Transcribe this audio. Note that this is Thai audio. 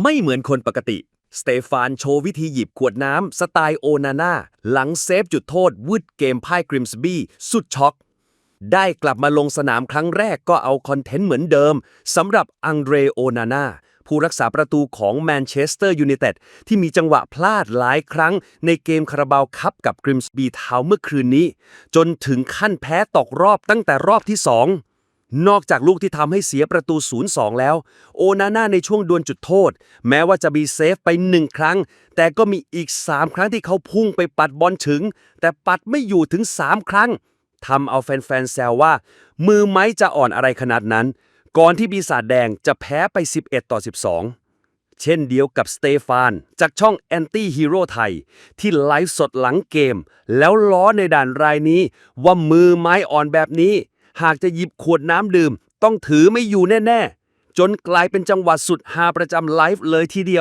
ไม่เหมือนคนปกติ สเตฟานโชว์วิธีหยิบขวดน้ำ สไตล์โอนาน่า หลังเซฟจุดโทษวืดเกมพ่ายกริมสบี้สุดช็อก ได้กลับมาลงสนามครั้งแรกก็เอาคอนเทนต์เหมือนเดิมสำหรับอังเดรโอนาน่าผู้รักษาประตูของแมนเชสเตอร์ยูไนเต็ดที่มีจังหวะพลาดหลายครั้งในเกมคาราบาวคัพกับกริมสบีทาวน์เมื่อคืนนี้ จนถึงขั้นแพ้ตกรอบตั้งแต่รอบที่2 นอกจากลูกที่ทำให้เสียประตู 0-2 แล้ว โอนาน่าในช่วงดวลจุดโทษ แม้ว่าจะมีเซฟไป 1 ครั้ง แต่ก็มีอีก 3 ครั้งที่เขาพุ่งไปปัดบอลถึง แต่ปัดไม่อยู่ถึง 3 ครั้งทำเอาแฟนๆแซวว่า มือไม้จะอ่อนอะไรขนาดนั้น ก่อนที่ปีศาจแดงจะแพ้ไป 11 ต่อ 12เช่นเดียวกับสเตฟาน จากช่องแอนตี้ฮีโร่ไทย ที่ไลฟ์สดหลังเกม แล้วล้อในด่านรายนี้ว่ามือไม้อ่อนแบบนี้ หากจะหยิบขวดน้ำดื่ม ต้องถือไม่อยู่แน่ ๆ จนกลายเป็นจังหวะสุดฮาประจำไลฟ์เลยทีเดียว